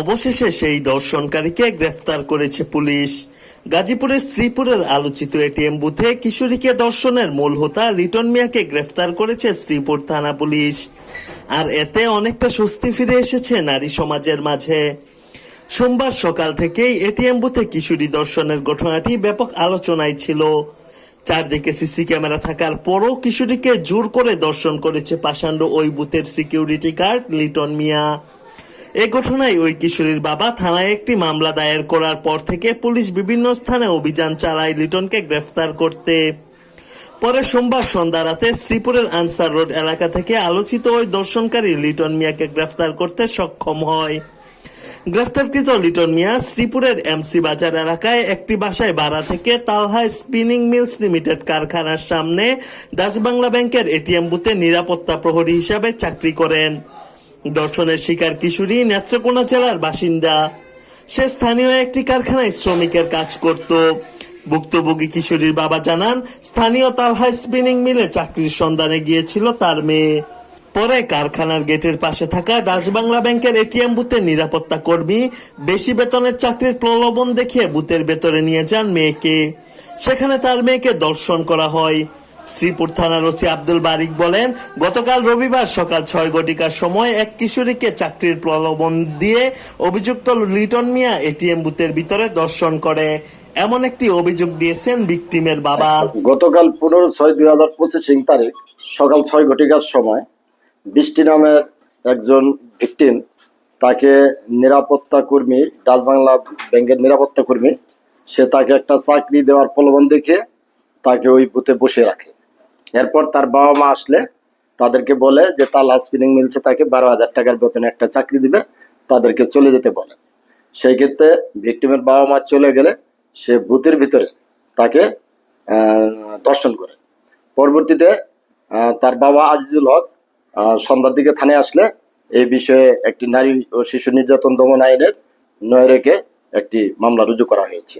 অবশেষে সেই দর্শনকারীকে গ্রেফতার করেছে পুলিশ। গাজীপুরের শ্রীপুরের আলোচিত এটিএম বুথে কিশোরীকে দর্শনের মূল হোতা লিটন মিয়াকে গ্রেফতার করেছে শ্রীপুর থানা পুলিশ। আর এতে অনেকটা স্বস্তি ফিরে এসেছে নারী সমাজের মাঝে। সোমবার সকাল থেকেই এটিএম বুথে কিশোরী দর্শনের ঘটনাটি ব্যাপক আলোচনায় ছিল। চারদিকে সিসি ক্যামেরা থাকার পরও কিশোরীকে জোর করে দর্শন করেছে পাষাণ্ড ওই বুথের সিকিউরিটি গার্ড লিটন মিয়া। এ ঘটনায় ওই কিশোরীর বাবা থানায় একটি মামলা দায়ের করার পর থেকে পুলিশ বিভিন্ন স্থানে অভিযান চালায় লিটনকে গ্রেফতার করতে। পরে সোমবার সন্ধ্যা রাতে শ্রীপুরের আনসার রোড এলাকা থেকে আলোচিত ওই দর্শনকারী লিটন মিয়াকে গ্রেফতার করতে সক্ষম হয়। গ্রেফতারকৃত লিটন মিয়া শ্রীপুরের এমসি বাজার এলাকায় একটি বাসায় ভাড়া থেকে তালহা স্পিনিং মিলস লিমিটেড কারখানার সামনে ডাচবাংলা ব্যাংকের এটিএম বুথে নিরাপত্তা প্রহরী হিসাবে চাকরি করেন। দর্শনের শিকার কিশোরী নেত্রকোনা জেলার বাসিন্দা। সে স্থানীয় একটি কারখানায় শ্রমিকের কাজ করত। ভুক্তভোগী কিশোরীর বাবা জানান, স্থানীয় তালহা স্পিনিং মিলে চাকরির সন্ধানে গিয়েছিল তার মেয়ে। পরে কারখানার গেটের পাশে থাকা ডাচবাংলা ব্যাংকের এটিএম বুথের নিরাপত্তা কর্মী বেশি বেতনের চাকরির প্রলোভন দেখিয়ে বুথের ভেতরে নিয়ে যান মেয়েকে। সেখানে তার মেয়েকে দর্শন করা হয়। শ্রীপুর থানার ওসি আব্দুল বারিক বলেন, গতকাল রবিবার সকাল ছয় ঘটিকার সময় এক কিশোরীকে চাকরির প্রলোভন দিয়ে অভিযুক্ত লিটন মিয়া এটিএম বুথের ভিতরে দর্শন করে। এমন একটি অভিযোগ দিয়েছেন ভিকটিমের বাবা। গতকাল পনেরো ছয় দুই হাজার পঁচিশ তারিখ সকাল ছয় ঘটিকার সময় বৃষ্টি নামের একজন ভিকটিম তাকে নিরাপত্তা কর্মী ডাচ বাংলা ব্যাংকের নিরাপত্তা কর্মী, সে তাকে একটা চাকরি দেওয়ার প্রলোভন দেখে তাকে ওই বুথে বসে রাখে। এরপর তার বাবা মা আসলে তাদেরকে বলে যে তালা স্পিনিং মিলছে তাকে বারো হাজার টাকার বেতনে একটা চাকরি দিবে, তাদেরকে চলে যেতে বলে। সেই ক্ষেত্রে ভিকটিমের বাবা মা চলে গেলে সে বুথের ভিতরে তাকে দর্শন করে। পরবর্তীতে তার বাবা আজিজুল হক সন্ধ্যার দিকে থানায় আসলে এই বিষয়ে একটি নারী ও শিশু নির্যাতন দমন আইনের নয় রেখে একটি মামলা রুজু করা হয়েছে।